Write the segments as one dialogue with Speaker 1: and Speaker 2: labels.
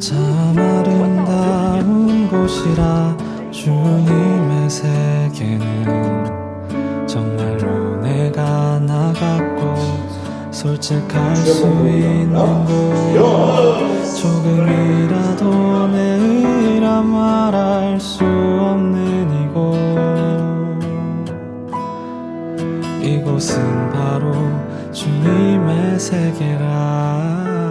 Speaker 1: 참 아름다운 곳이라 주님의 세계는 정말로 내가 나갔고 솔직할 수 있는 곳. 조금이라도 내 의라 말할 수 없는 이곳. 이곳은 바로 주님의 세계라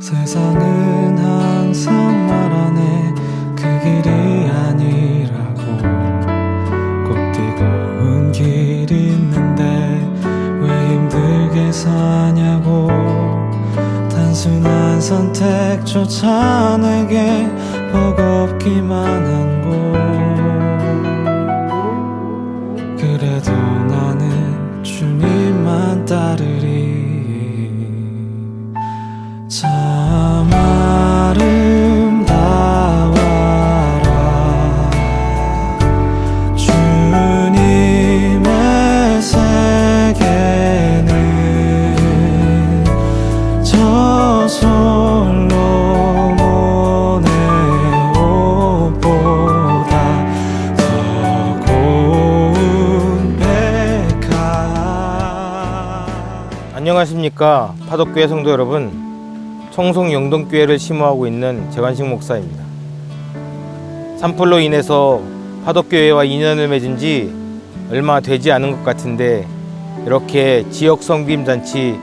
Speaker 1: 세상은 항상 말하네. 그 길이 아니라고. 꼭 뜨거운 길이 있는데 왜 힘들게 사냐고. 단순한 선택조차 내게 버겁기만 한 곳
Speaker 2: 안녕하십니까 파독교회 성도 여러분 청송 영동교회를 심호하고 있는 재관식 목사입니다 산불로 인해서 파독교회와 인연을 맺은 지 얼마 되지 않은 것 같은데 이렇게 지역 섬김 잔치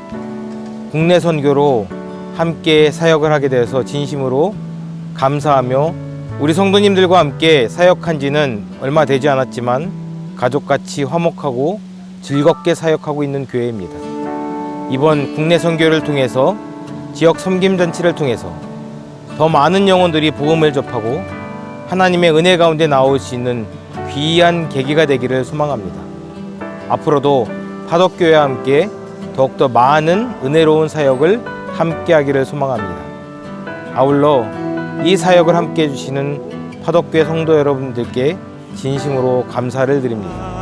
Speaker 2: 국내 선교로 함께 사역을 하게 되어서 진심으로 감사하며 우리 성도님들과 함께 사역한 지는 얼마 되지 않았지만 가족같이 화목하고 즐겁게 사역하고 있는 교회입니다. 이번 국내 선교를 통해서 지역 섬김 잔치를 통해서 더 많은 영혼들이 복음을 접하고 하나님의 은혜 가운데 나올 수 있는 귀한 계기가 되기를 소망합니다. 앞으로도 파덕교회와 함께 더욱더 많은 은혜로운 사역을 함께 하기를 소망합니다. 아울러 이 사역을 함께 해주시는 파덕교회 성도 여러분들께 진심으로 감사를
Speaker 1: 드립니다.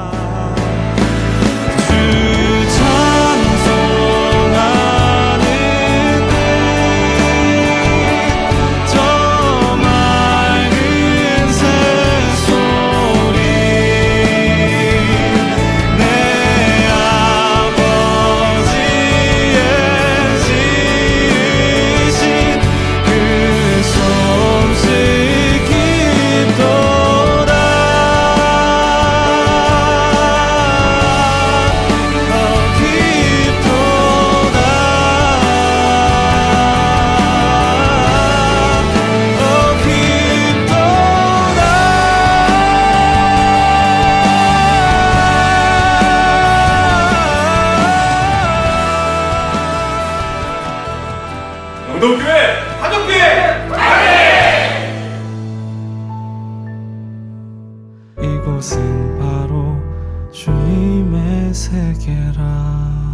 Speaker 3: 영동교회 한옥교회
Speaker 1: 이곳은 바로 주님의 세계라